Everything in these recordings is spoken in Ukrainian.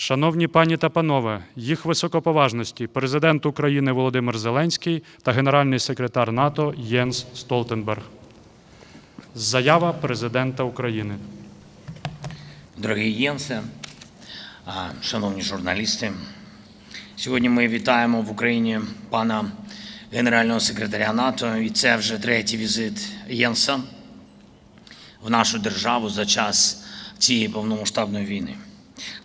Шановні пані та панове, їх високоповажності президент України Володимир Зеленський та генеральний секретар НАТО Єнс Столтенберг. Заява президента України. Дорогі Єнсе, шановні журналісти, сьогодні ми вітаємо в Україні пана генерального секретаря НАТО, і це вже третій візит Єнса в нашу державу за час цієї повномасштабної війни.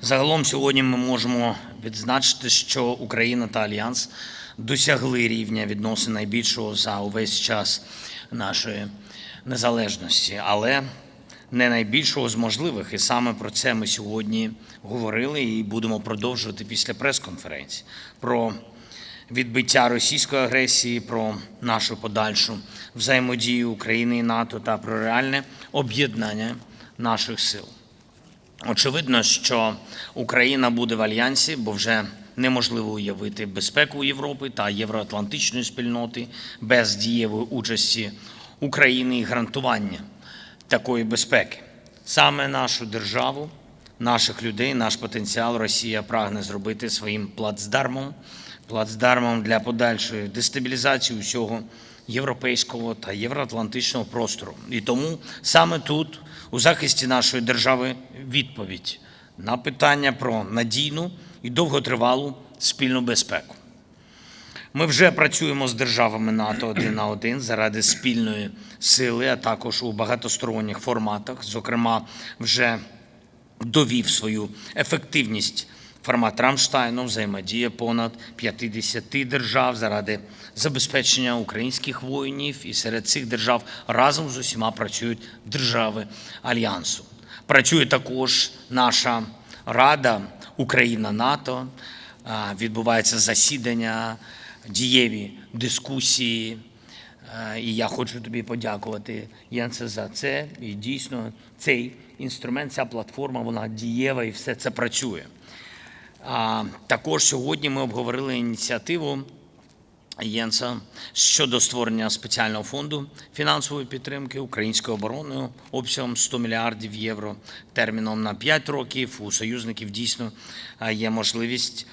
Загалом сьогодні ми можемо відзначити, що Україна та Альянс досягли рівня відносин найбільшого за увесь час нашої незалежності, але не найбільшого з можливих. І саме про це ми сьогодні говорили і будемо продовжувати після прес-конференції. Про відбиття російської агресії, про нашу подальшу взаємодію України і НАТО та про реальне об'єднання наших сил. Очевидно, що Україна буде в альянсі, бо вже неможливо уявити безпеку Європи та євроатлантичної спільноти без дієвої участі України і гарантування такої безпеки. Саме нашу державу, наших людей, наш потенціал Росія прагне зробити своїм плацдармом, плацдармом для подальшої дестабілізації усього європейського та євроатлантичного простору. І тому саме тут, у захисті нашої держави, відповідь на питання про надійну і довготривалу спільну безпеку. Ми вже працюємо з державами НАТО один на один заради спільної сили, а також у багатосторонніх форматах. Зокрема, вже довів свою ефективність формат Рамштайну, взаємодія понад 50 держав заради забезпечення українських воїнів. І серед цих держав разом з усіма працюють держави Альянсу. Працює також наша Рада Україна-НАТО. А, Відбувається засідання, дієві дискусії. І я хочу тобі подякувати, Єнце, за це. І дійсно цей інструмент, ця платформа, вона дієва і все це працює. Також сьогодні ми обговорили ініціативу Єнса щодо створення спеціального фонду фінансової підтримки української оборони обсягом 100 мільярдів євро терміном на 5 років. У союзників дійсно є можливість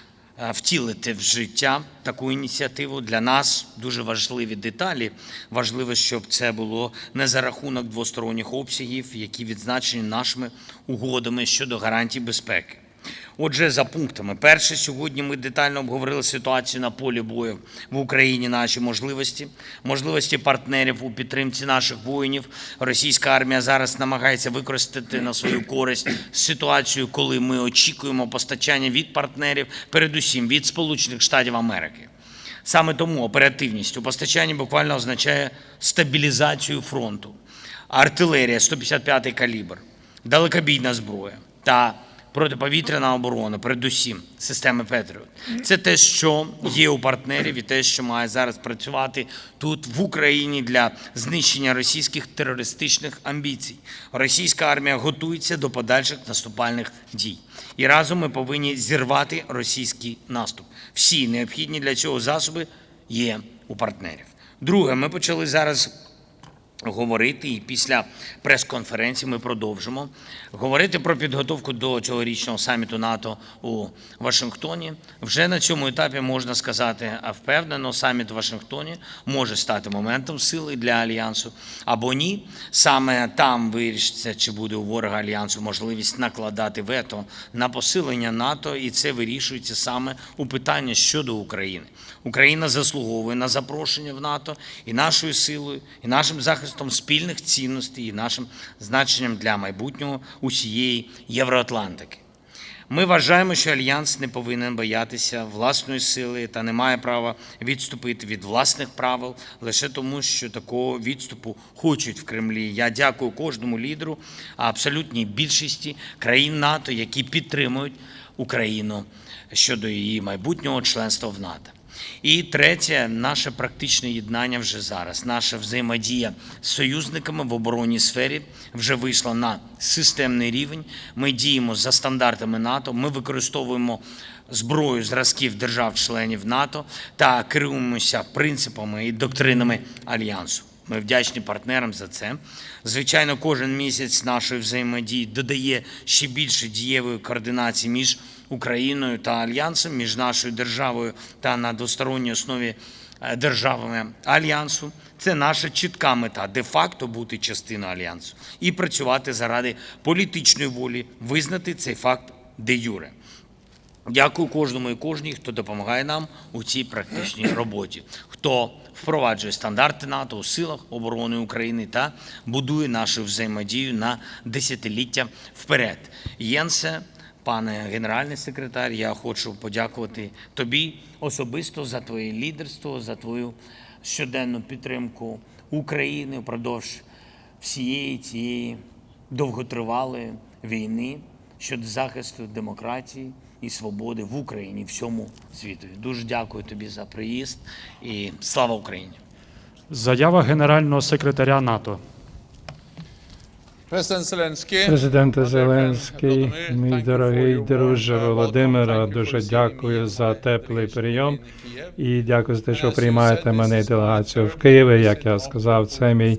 втілити в життя таку ініціативу. Для нас дуже важливі деталі. Важливо, щоб це було не за рахунок двосторонніх обсягів, які відзначені нашими угодами щодо гарантій безпеки. Отже, за пунктами. Перше, сьогодні ми детально обговорили ситуацію на полі бою в Україні, наші можливості, можливості партнерів у підтримці наших воїнів. Російська армія зараз намагається використати на свою користь ситуацію, коли ми очікуємо постачання від партнерів, передусім від Сполучених Штатів Америки. Саме тому оперативність у постачанні буквально означає стабілізацію фронту, артилерія 155-й калібр, далекобійна зброя та протиповітряна оборона, передусім системи Петріот. Це те, що є у партнерів, і те, що має зараз працювати тут в Україні для знищення російських терористичних амбіцій. Російська армія готується до подальших наступальних дій. І разом ми повинні зірвати російський наступ. Всі необхідні для цього засоби є у партнерів. Друге, ми почали зараз говорити, і після прес-конференції ми продовжимо говорити про підготовку до цьогорічного саміту НАТО у Вашингтоні. Вже на цьому етапі можна сказати, а впевнено, саміт у Вашингтоні може стати моментом сили для альянсу або ні. Саме там вирішиться, чи буде у ворога альянсу можливість накладати вето на посилення НАТО, і це вирішується саме у питанні щодо України. Україна заслуговує на запрошення в НАТО і нашою силою, і нашим захистом спільних цінностей, і нашим значенням для майбутнього усієї Євроатлантики. Ми вважаємо, що альянс не повинен боятися власної сили та не має права відступити від власних правил лише тому, що такого відступу хочуть в Кремлі. Я дякую кожному лідеру, а абсолютній більшості країн НАТО, які підтримують Україну щодо її майбутнього членства в НАТО. І третє, наше практичне єднання вже зараз. Наша взаємодія з союзниками в оборонній сфері вже вийшла на системний рівень. Ми діємо за стандартами НАТО. Ми використовуємо зброю зразків держав-членів НАТО та керуємося принципами і доктринами альянсу. Ми вдячні партнерам за це. Звичайно, кожен місяць нашої взаємодії додає ще більше дієвої координації між Україною та Альянсом, між нашою державою та на двосторонній основі е, державами Альянсу. Це наша чітка мета де-факто бути частиною Альянсу і працювати заради політичної волі, визнати цей факт де юре. Дякую кожному і кожній, хто допомагає нам у цій практичній роботі, хто впроваджує стандарти НАТО у силах оборони України та будує нашу взаємодію на десятиліття вперед. Єнсе, пане генеральний секретар, я хочу подякувати тобі особисто за твоє лідерство, за твою щоденну підтримку України впродовж всієї цієї довготривалої війни щодо захисту демократії і свободи в Україні, всьому світу. Дуже дякую тобі за приїзд і слава Україні! Заява генерального секретаря НАТО. Президенте Зеленський, мій дорогий друже Володимира, дуже дякую за теплий прийом і дякую за те, що приймаєте мене і делегацію в Києві. Як я сказав, це мій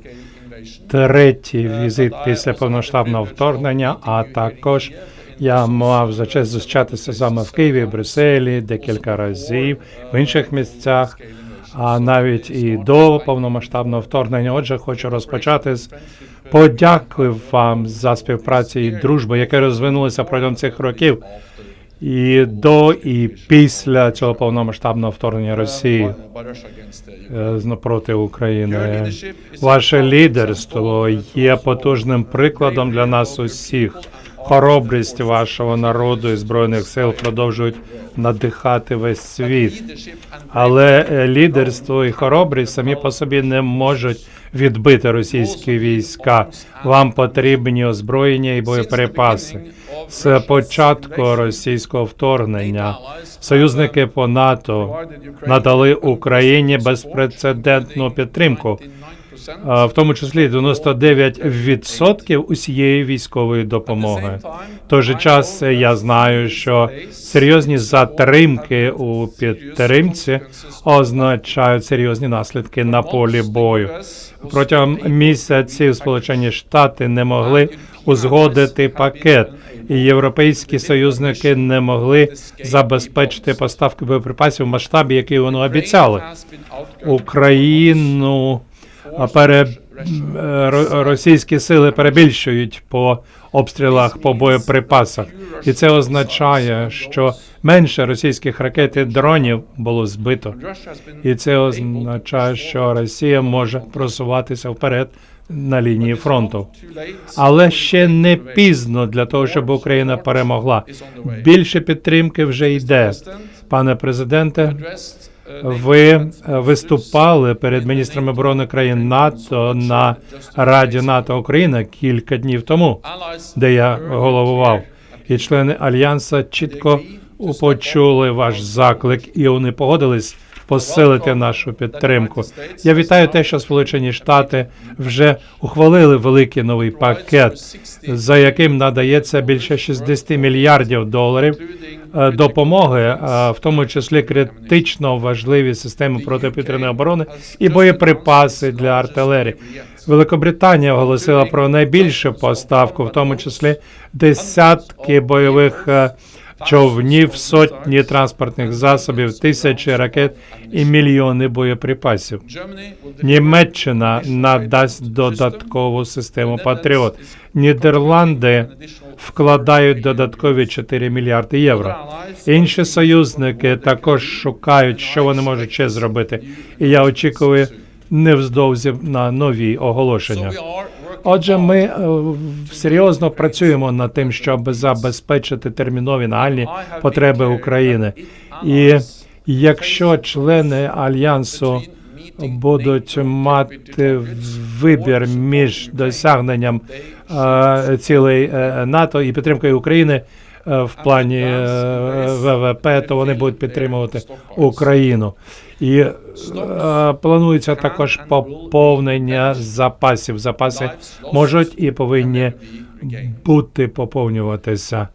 третій візит після повноштабного вторгнення. А також я мав за честь зустрічатися з вами в Києві, Брюсселі декілька разів в інших місцях. А навіть і до повномасштабного вторгнення. Отже, хочу розпочати з подяки вам за співпрацю і дружбу, яка розвинулася протягом цих років, і до і після цього повномасштабного вторгнення Росії е, проти України. Ваше лідерство є потужним прикладом для нас усіх. Хоробрість вашого народу і збройних сил продовжують надихати весь світ. Але е, лідерство і хоробрість самі по собі не можуть відбити російські війська. Вам потрібні озброєння і боєприпаси. З початку російського вторгнення союзники по НАТО надали Україні безпрецедентну підтримку, в тому числі 99% усієї військової допомоги. В той же час е, я знаю, що серйозні затримки у підтримці означають серйозні наслідки на полі бою. Протягом місяців Сполучені Штати не могли узгодити пакет, і європейські союзники не могли забезпечити поставки боєприпасів в масштабі, який вони обіцяли. Україну а, пере е, ро- російські сили перебільшують по обстрілах по боєприпасах, і це означає, що менше російських ракет і дронів було збито. І це означає, що Росія може просуватися вперед на лінії фронту. Але ще не пізно для того, щоб Україна перемогла. Більше підтримки вже йде. Пане президенте, ви е, виступали перед міністрами оборони країн НАТО на Раді НАТО Україна кілька днів тому, де я головував, і члени альянса чітко почули ваш заклик, і вони погодились посилити нашу підтримку. Я вітаю те, що Сполучені Штати вже ухвалили великий новий пакет, за яким надається більше 60 мільярдів доларів е, допомоги, е, в тому числі критично важливі системи протиповітряної оборони і боєприпаси для артилерії. Великобританія оголосила про найбільшу поставку, в тому числі десятки бойових е, човнів, сотні транспортних засобів, тисячі ракет і мільйони боєприпасів. Німеччина надасть додаткову систему Патріот. Нідерланди вкладають додаткові 4 мільярди євро. Інші союзники також шукають, що вони можуть ще зробити. І я очікую невздовзі на нові оголошення. Отже, ми е, серйозно працюємо над тим, щоб забезпечити термінові нагальні потреби України. І якщо члени альянсу будуть мати вибір між досягненням е, цілей е, НАТО і підтримкою України в плані е, ВВП, то вони будуть підтримувати Україну. І е, планується також поповнення запасів. Запаси можуть і повинні бути поповнюватися.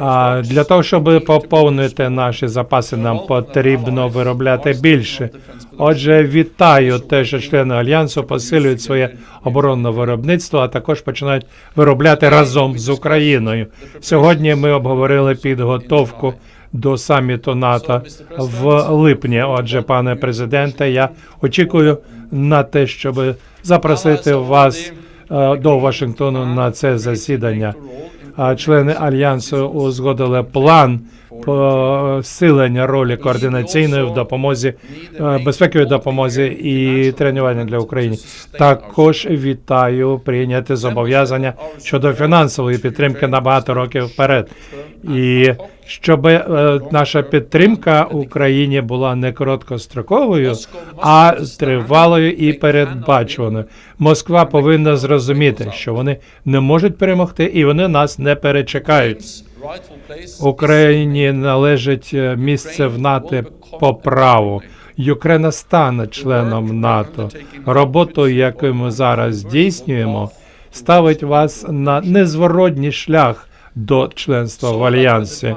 А для того, щоб поповнити наші запаси, нам потрібно виробляти більше. Отже, вітаю те, що члени альянсу посилюють своє оборонне виробництво, а також починають виробляти разом з Україною. Сьогодні ми обговорили підготовку до саміту НАТО в липні. Отже, пане президенте, я очікую на те, щоб запросити вас е, до Вашингтону на це засідання. Члени альянсу узгодили план посилення ролі координаційної в допомозі е, безпековій допомозі і тренування для України. Також вітаю прийняти зобов'язання щодо фінансової підтримки на багато років вперед. І щоб е, наша підтримка Україні була не короткостроковою, а тривалою і передбачуваною. Москва повинна зрозуміти, що вони не можуть перемогти, і вони нас не перечекають. Україні належить е, місце в НАТО по праву. Україна стане членом НАТО. Роботу, яку ми зараз здійснюємо, ставить вас на незворотній шлях до членства в альянсі.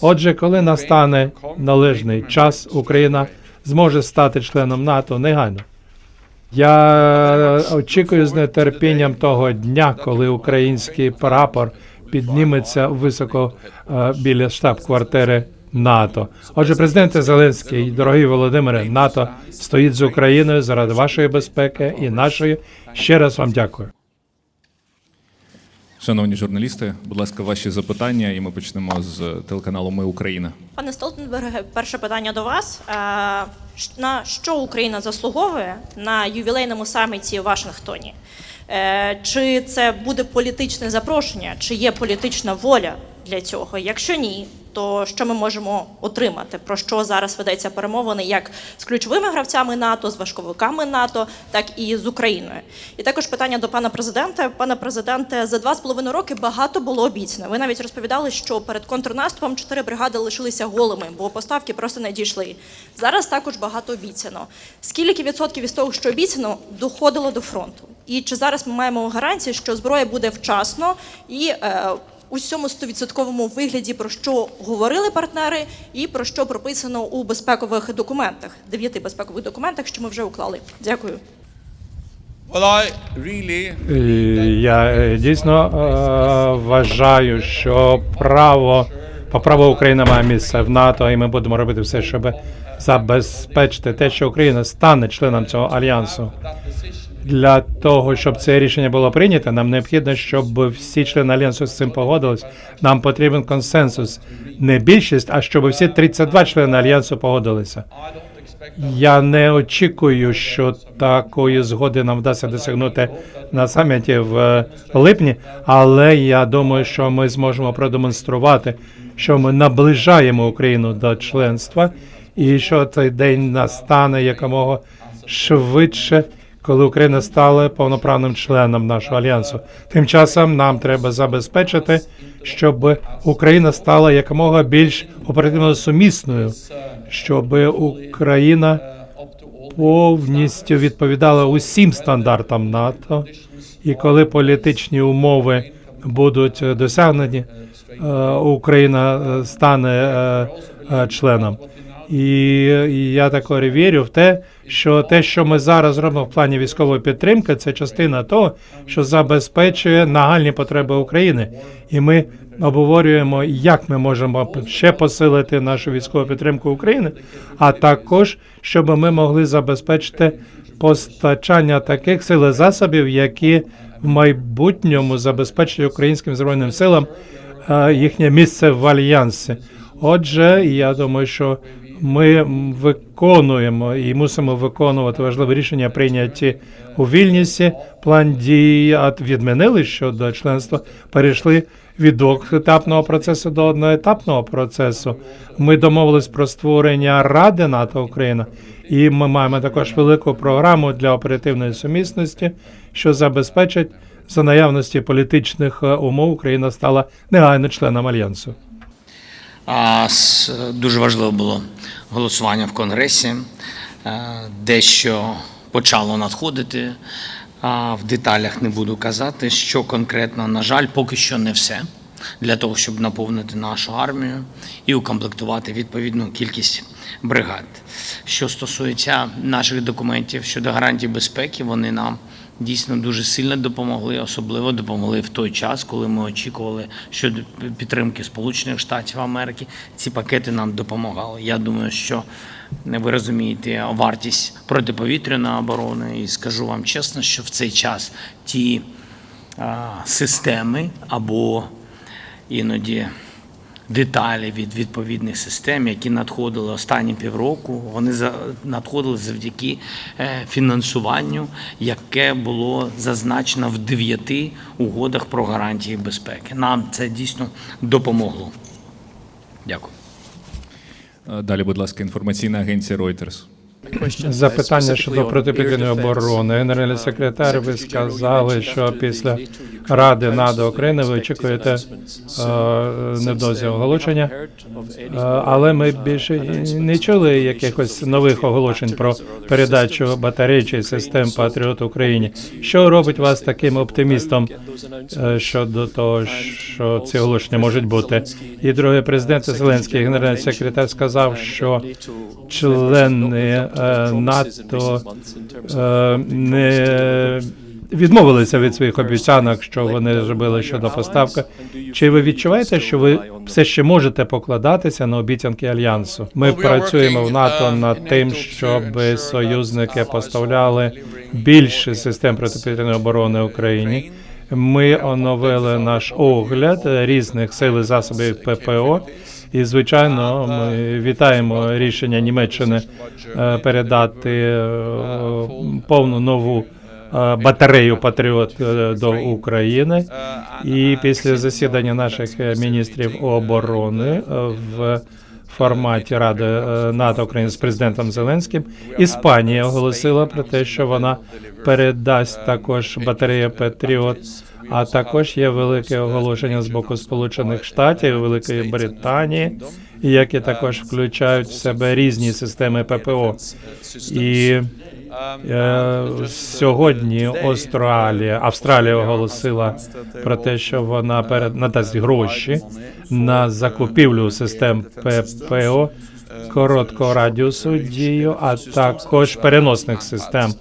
Отже, коли настане належний час, Україна зможе стати членом НАТО негайно. Я очікую з нетерпінням того дня, коли український прапор підніметься високо е, біля штаб-квартири НАТО. Отже, президенте Зеленський, дорогий Володимире, НАТО стоїть з Україною заради вашої безпеки і нашої. Ще раз вам дякую. Шановні журналісти, будь ласка, ваші запитання, і ми почнемо з телеканалу Ми Україна. Пане Столтенберге, перше питання до вас. Е, На що Україна заслуговує на ювілейному саміті у Вашингтоні? Е, Чи це буде політичне запрошення, чи є політична воля для цього? Якщо ні, то що ми можемо отримати? Про що зараз ведеться перемовини як з ключовими гравцями НАТО, з важковиками НАТО, так і з Україною? І також питання до пана президента. Пане президенте, за два з половиною роки багато було обіцяно. Ви навіть розповідали, що перед контрнаступом чотири бригади лишилися голими, бо поставки просто не дійшли. Зараз також багато обіцяно. Скільки відсотків із того, що обіцяно, доходило до фронту? І чи зараз ми маємо гарантії, що зброя буде вчасно і е, у всьому стовідсотковому вигляді, про що говорили партнери, і про що прописано у безпекових документах, дев'яти безпекових документах, що ми вже уклали? Дякую. І Я е, дійсно е, вважаю, що право по праву Україна має місце в НАТО, і ми будемо робити все, щоб забезпечити те, що Україна стане членом цього альянсу. Для того, щоб це рішення було прийнято, нам необхідно, щоб всі члени альянсу з цим погодились. Нам потрібен консенсус, не більшість, а щоб всі 32 члени альянсу погодилися. Я не очікую, що такої згоди нам вдасться досягнути на саміті в е, липні, але я думаю, що ми зможемо продемонструвати, що ми наближаємо Україну до членства, і що цей день настане якомога швидше, коли Україна стала повноправним членом нашого альянсу. Тим часом нам треба забезпечити, щоб Україна стала якомога більш оперативно сумісною, щоб Україна повністю відповідала усім стандартам НАТО, і коли політичні умови будуть досягнені, е, Україна е, стане е, членом. І я також вірю в те, що те, що ми зараз робимо в плані військової підтримки, це частина того, що забезпечує нагальні потреби України. І ми обговорюємо, як ми можемо ще посилити нашу військову підтримку України, а також щоб ми могли забезпечити постачання таких сил і засобів, які в майбутньому забезпечать українським збройним силам е, їхнє місце в альянсі. Отже, я думаю, що ми виконуємо і мусимо виконувати важливі рішення, прийняті у Вільнюсі. План от- відмінили щодо членства, перейшли від двохетапного процесу до одноетапного процесу. Ми домовились про створення Ради НАТО Україна, і ми маємо також велику програму для оперативної сумісності, що забезпечить за наявності політичних е, умов Україна стала негайно членом альянсу. Дуже важливо було голосування в Конгресі. Е, Дещо почало надходити. А, В деталях не буду казати, що конкретно, на жаль, поки що не все. для того, щоб наповнити нашу армію і укомплектувати відповідну кількість бригад. Що стосується наших документів щодо гарантій безпеки, вони нам дійсно дуже сильно допомогли, особливо допомогли в той час, коли ми очікували щодо підтримки Сполучених Штатів Америки. Ці пакети нам допомагали. Я думаю, що ви розумієте вартість протиповітряної оборони, і скажу вам чесно, що в цей час ті а, системи або іноді деталі від відповідних систем, які надходили останні півроку, вони за- надходили завдяки е, фінансуванню, яке було зазначено в дев'яти угодах про гарантії безпеки. Нам це дійсно допомогло. Дякую. Е, Далі, будь ласка, інформаційна агенція Reuters. Запитання щодо протиповітряної оборони. Генеральний секретар, ви сказали, що після Ради НАТО України ви очікуєте е, невдовзі оголошення. Е, Але ми більше не чули якихось нових оголошень про передачу батарей чи систем Патріот Україні. Що робить вас таким оптимістом е, щодо того, що ці оголошення можуть бути? І друге, президент Зеленський, генеральний секретар, сказав, що члени НАТО не відмовилися від своїх обіцянок, що вони зробили щодо поставки. Чи ви відчуваєте, що ви все ще можете покладатися на обіцянки альянсу? Ми працюємо в НАТО над тим, щоб союзники поставляли більше систем протиповітряної оборони Україні. Ми оновили наш огляд різних сил і засобів ППО. І звичайно, ми вітаємо рішення Німеччини передати повну нову батарею Патріот до України. І після засідання наших міністрів оборони в форматі Ради НАТО України з президентом Зеленським Іспанія оголосила про те, що вона передасть також батарею Патріот. А також є велике оголошення з боку Сполучених Штатів, Великої Британії, які також включають в себе різні системи ППО. І сьогодні Австралія, Австралія оголосила про те, що вона перед надасть гроші на закупівлю систем ППО короткого радіусу дію, а також переносних систем.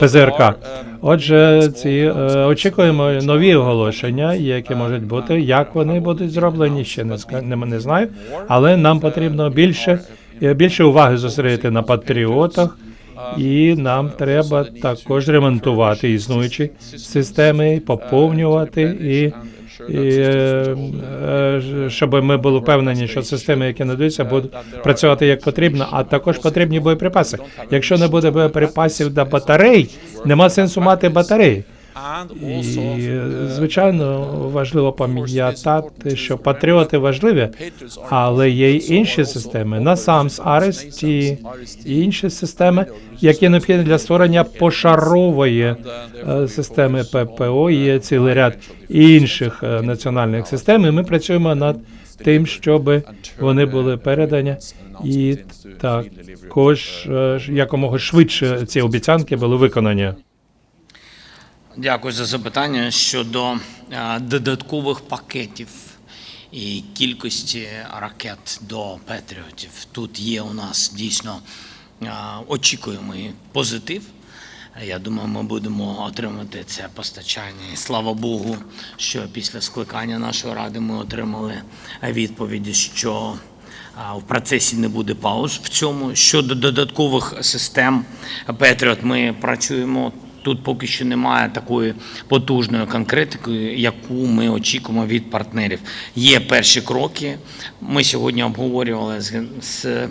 ПЗРК. Отже, ці е, очікуємо нові оголошення, які можуть бути. Як вони будуть зроблені, ще не, не знаю. Але нам потрібно більше, е, більше уваги зосередити на патріотах, і нам треба також ремонтувати існуючі системи, поповнювати і. І е, е, щоб ми були впевнені, що системи, які надаються, будуть працювати як потрібно, а також потрібні боєприпаси. Якщо не буде боєприпасів до батарей, нема сенсу мати батареї. І звичайно важливо пам'ятати, що патріоти важливі, але є й інші системи. NASAMS, RST і інші системи, які необхідні для створення пошарової е, системи ППО. Є цілий ряд інших е, національних систем. І ми працюємо над тим, щоб вони були передані, і також е, якомога швидше ці обіцянки були виконані. Дякую за запитання щодо е, додаткових пакетів і кількості ракет до Петріотів. Тут є у нас дійсно е, очікуємий позитив. Я думаю, ми будемо отримати це постачання. І слава Богу, що після скликання нашої ради ми отримали відповіді, що в процесі не буде пауз в цьому. Щодо додаткових систем Петріот, ми працюємо. Тут поки що немає такої потужної конкретики, яку ми очікуємо від партнерів. Є перші кроки. Ми сьогодні обговорювали з,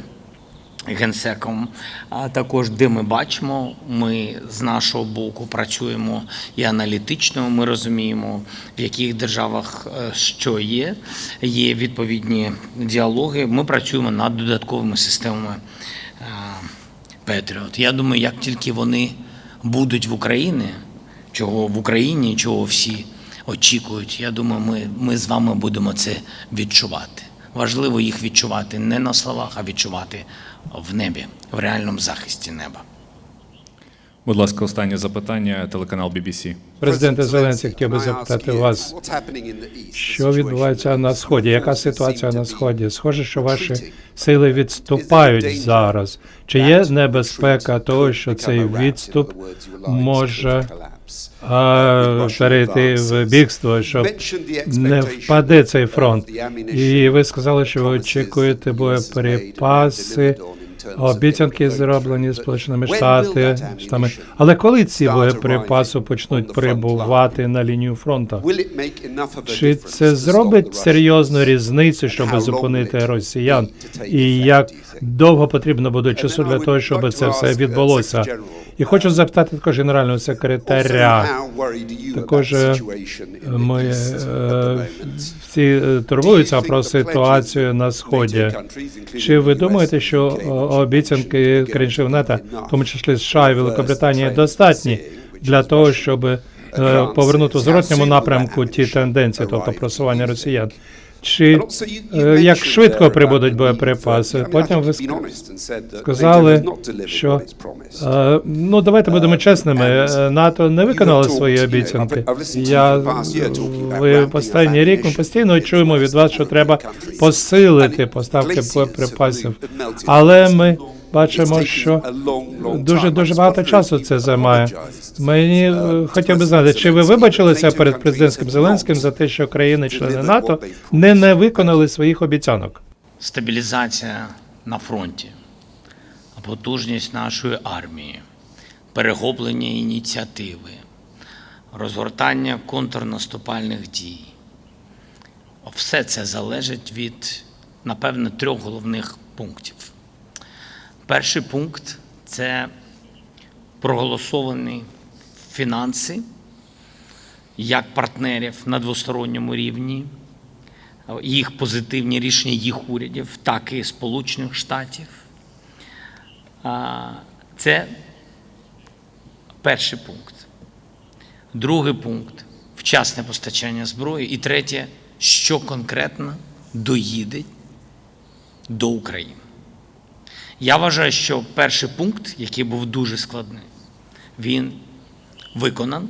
генсеком, а також де ми бачимо, ми з нашого боку працюємо і аналітично. Ми розуміємо, в яких державах е, що є. Є відповідні діалоги. Ми працюємо над додатковими системами е, Петріот. Я думаю, як тільки вони будуть в Україні, чого в Україні, чого всі очікують, я думаю, ми, ми з вами будемо це відчувати. Важливо їх відчувати не на словах, а відчувати в небі, в реальному захисті неба. Будь ласка, останнє запитання, телеканал BBC. Президенте Зеленський, хотів би запитати вас, що відбувається на сході? Яка ситуація на сході? Схоже, що ваші сили відступають зараз. Чи є небезпека того, що цей відступ може а, перейти в бігство, щоб не впаде цей фронт? І ви сказали, що ви очікуєте боєприпаси, обіцянки зроблені Сполученими Штатами. Але коли ці боєприпаси почнуть прибувати на лінію фронту? Чи це зробить серйозну різницю, щоб зупинити росіян? І як довго потрібно буде часу для того, щоб це все відбулося? І хочу запитати також генерального секретаря. Також е, ми е, всі е, турбуються про ситуацію на сході. Чи ви думаєте, що обіцянки країн НАТО, в тому числі США і Великобританії, достатні для того, щоб повернути в зворотньому напрямку ті тенденції, тобто просування росіян? Чи е, як швидко прибудуть боєприпаси? Потім ви ск- сказали, що е, ну давайте будемо чесними. е, НАТО не виконало свої обіцянки. Я ви останній рік ми постійно чуємо від вас, що треба посилити поставки боєприпасів. Але ми бачимо, що дуже дуже багато часу це займає. Мені е, хотів би знати, чи ви вибачилися перед президентським Зеленським за те, що країни-члени НАТО не, не виконали своїх обіцянок? стабілізація на фронті, потужність нашої армії, перехоплення ініціативи, розгортання контрнаступальних дій. Все це залежить від, напевно, трьох головних пунктів. Перший пункт це проголосовані фінанси як партнерів на двосторонньому рівні, їх позитивні рішення їх урядів, так і Сполучених Штатів. Це перший пункт. Другий пункт вчасне постачання зброї. І третє, що конкретно доїде до України. Я вважаю, що перший пункт, який був дуже складний, він виконан,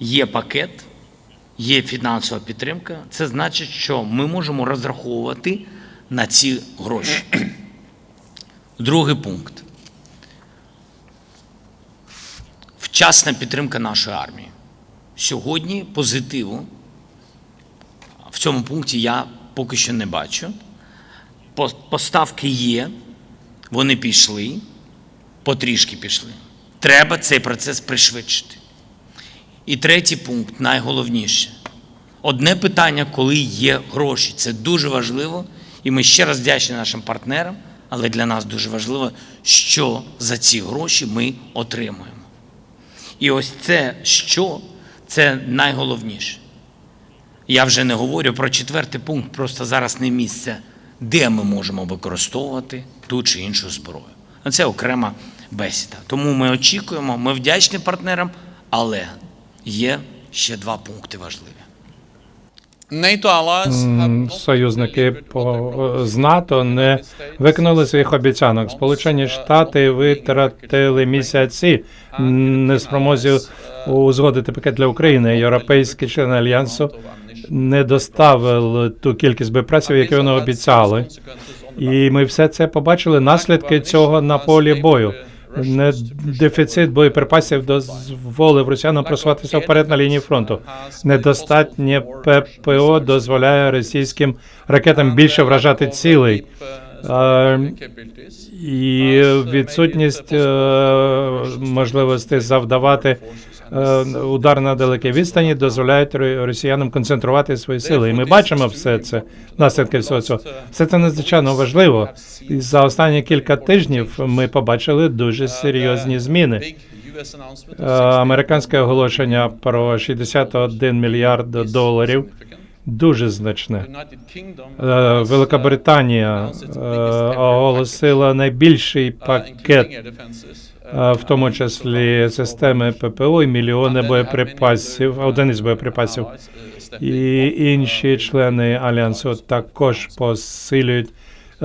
є пакет, є фінансова підтримка. Це значить, що ми можемо розраховувати на ці гроші. Другий пункт. Вчасна підтримка нашої армії. Сьогодні позитиву в цьому пункті я поки що не бачу. По- Поставки є, вони пішли, потрішки пішли. Треба цей процес пришвидшити. І третій пункт найголовніше. Одне питання, коли є гроші. Це дуже важливо. І ми ще раз вдячні нашим партнерам, але для нас дуже важливо, що за ці гроші ми отримуємо. І ось це що, це найголовніше. Я вже не говорю про четвертий пункт, просто зараз не місце, де ми можемо використовувати ту чи іншу зброю. Ну, Це окрема бесіда. Тому ми очікуємо, ми вдячні партнерам, але є ще два пункти важливі. Союзники promised. з НАТО не виконали своїх обіцянок. Сполучені Штати витратили місяці не спромозі узгодити пакет для України. Європейські члени альянсу не доставили ту кількість боєпраців, які вони обіцяли. І ми все це побачили наслідки цього на полі бою. Не дефіцит боєприпасів дозволив росіянам просуватися вперед на лінії фронту. Недостатнє ППО дозволяє російським ракетам більше вражати цілей. І відсутність е, можливості завдавати удар на далекій відстані дозволяють ро- росіянам концентрувати свої сили. І ми бачимо все це, наслідки всього цього. Все це надзвичайно важливо. І за останні кілька тижнів ми побачили дуже серйозні зміни. Е, Американське оголошення про 61 мільярд доларів дуже значне. Е, Великобританія е, оголосила найбільший пакет, е, в тому числі системи ППО і мільйони боєприпасів, одиниць боєприпасів. І інші члени альянсу також посилюють е,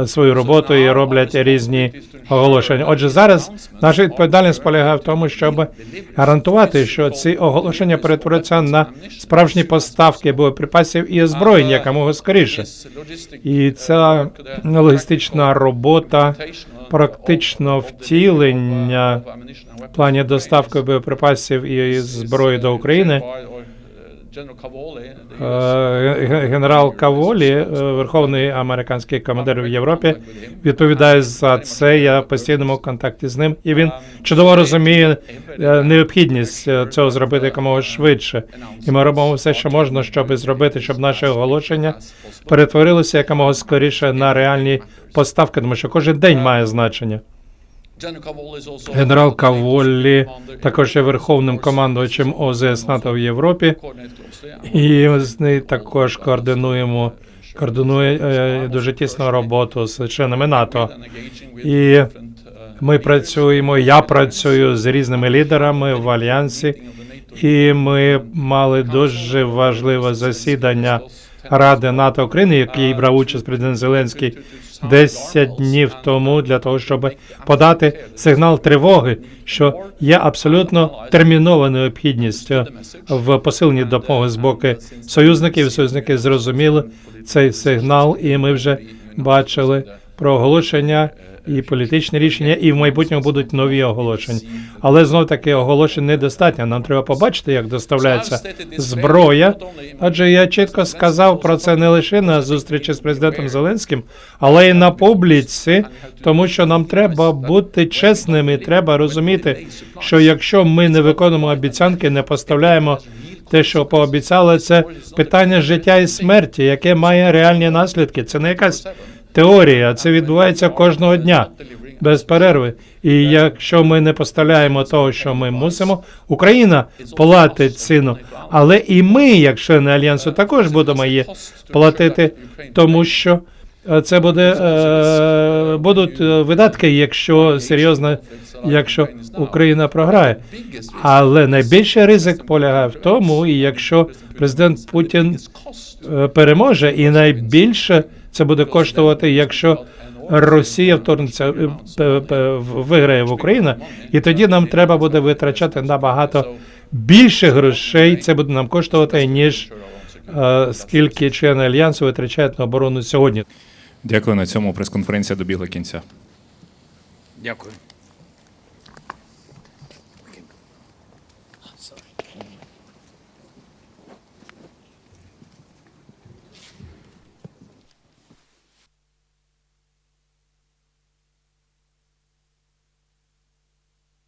свою роботу і роблять різні оголошення. Отже, зараз наша відповідальність полягає в тому, щоб гарантувати, що ці оголошення перетворяться на справжні поставки боєприпасів і озброєння якомога скоріше. І ця логістична робота, практично втілення в плані доставки боєприпасів і зброї до України. Е, ге- Генерал Каволі, е, верховний американський командир в Європі, відповідає за це. Я в постійному контакті з ним, і він чудово розуміє е, необхідність цього зробити якомога швидше. І ми робимо все, що можна, щоб зробити, щоб наше оголошення перетворилося якомога скоріше на реальні поставки, тому що кожен день має значення. Генерал Каволі також є верховним командувачем ОЗС НАТО в Європі. І з нею також координуємо координує е, дуже тісну роботу з членами НАТО. І ми працюємо. Я працюю з різними лідерами в альянсі, і ми мали дуже важливе засідання Ради НАТО України, який брав участь президент Зеленський 10 днів тому для того, щоб подати сигнал тривоги, що є абсолютно термінова необхідність в посиленні допомоги з боку союзників. Союзники зрозуміли цей сигнал, і ми вже бачили про оголошення і політичні рішення, і в майбутньому будуть нові оголошення. Але знов таки оголошень недостатньо. Нам треба побачити, як доставляється зброя. Адже я чітко сказав про це не лише на зустрічі з президентом Зеленським, але й на публіці, тому що нам треба бути чесними. Треба розуміти, що якщо ми не виконуємо обіцянки, не поставляємо те, що пообіцяли, це питання життя і смерті, яке має реальні наслідки. Це не якась теорія, це відбувається кожного дня без перерви. І якщо ми не поставляємо того, що ми мусимо, Україна платить ціну. Але і ми, як члени альянсу, також будемо її платити, тому що е, це буде е, будуть е, видатки, якщо серйозно, якщо Україна програє. Але найбільший ризик полягає в тому, і якщо президент Путін е, переможе, і найбільше це буде коштувати, якщо Росія вторгнеться, е, п- в- виграє в Україну, і тоді нам треба буде витрачати набагато більше грошей. Це буде нам коштувати ніж е, скільки члени альянсу витрачають на оборону сьогодні. Дякую. На цьому прес-конференція добігла кінця. Дякую.